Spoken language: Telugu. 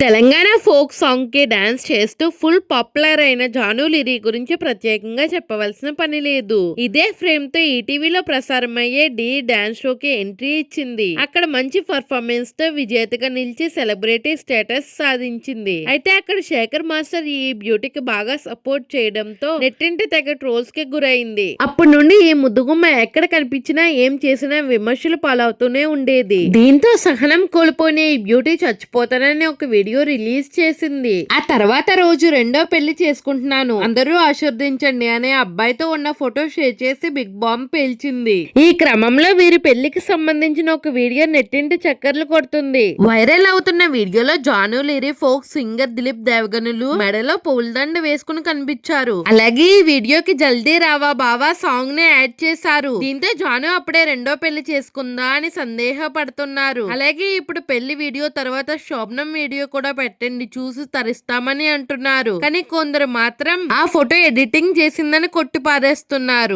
తెలంగాణ ఫోక్ సాంగ్కి డాన్స్ చేస్తూ ఫుల్ పాపులర్ అయిన జాను లిరి గురించి ప్రత్యేకంగా చెప్పవలసిన పని లేదు. ఇదే ఫ్రేమ్తో ఈటీవీలో ప్రసారమయ్యే డి డాన్స్ షో కి ఎంట్రీ ఇచ్చింది. అక్కడ మంచి పర్ఫార్మెన్స్తో విజేతగా నిలిచి సెలబ్రిటీ స్టేటస్ సాధించింది. అయితే అక్కడ శేఖర్ మాస్టర్ ఈ బ్యూటీకి బాగా సపోర్ట్ చేయడంతో నెట్టింటి తెగ ట్రోల్స్కి గురైంది. అప్పటి నుండి ఈ ముద్దుగుమ్మ ఎక్కడ కనిపించినా ఏం చేసినా విమర్శలు పాలవుతూనే ఉండేది. దీంతో సహనం కోల్పోయిన ఈ బ్యూటీ చచ్చిపోతానని ఒక వీడియో రిలీజ్ చేసింది. ఆ తర్వాత రోజు రెండో పెళ్ళి చేసుకుంటున్నాను. అందరూ ఆశీర్దించండి అనే అబ్బాయితో ఉన్న ఫోటో షేర్ చేసి బిగ్ బాంబ్ పేల్చింది. ఈ క్రమంలో వీరి పెళ్ళికి సంబంధించిన ఒక వీడియో నెట్టింటి చక్కర్లు కొడుతుంది. వైరల్ అవుతున్న వీడియోలో జాను లిరి ఫోక్ సింగర్ దిలీప్ దేవగనులు మెడలో పూలదండ వేసుకుని కనిపించారు. అలాగే ఈ వీడియోకి జల్దీ రావా బావా సాంగ్ని యాడ్ చేశారు. దీంతో జాను అప్పుడే రెండో పెళ్ళి చేసుకుందా అని సందేహపడుతున్నారు. అలాగే ఇప్పుడు పెళ్ళి వీడియో తర్వాత శోభనం వీడియో కూడా పెట్టండి చూసి తరిస్తామని అంటున్నారు. కానీ కొందరు మాత్రం ఆ ఫోటో ఎడిటింగ్ చేసిందని కొట్టి పారేస్తున్నారు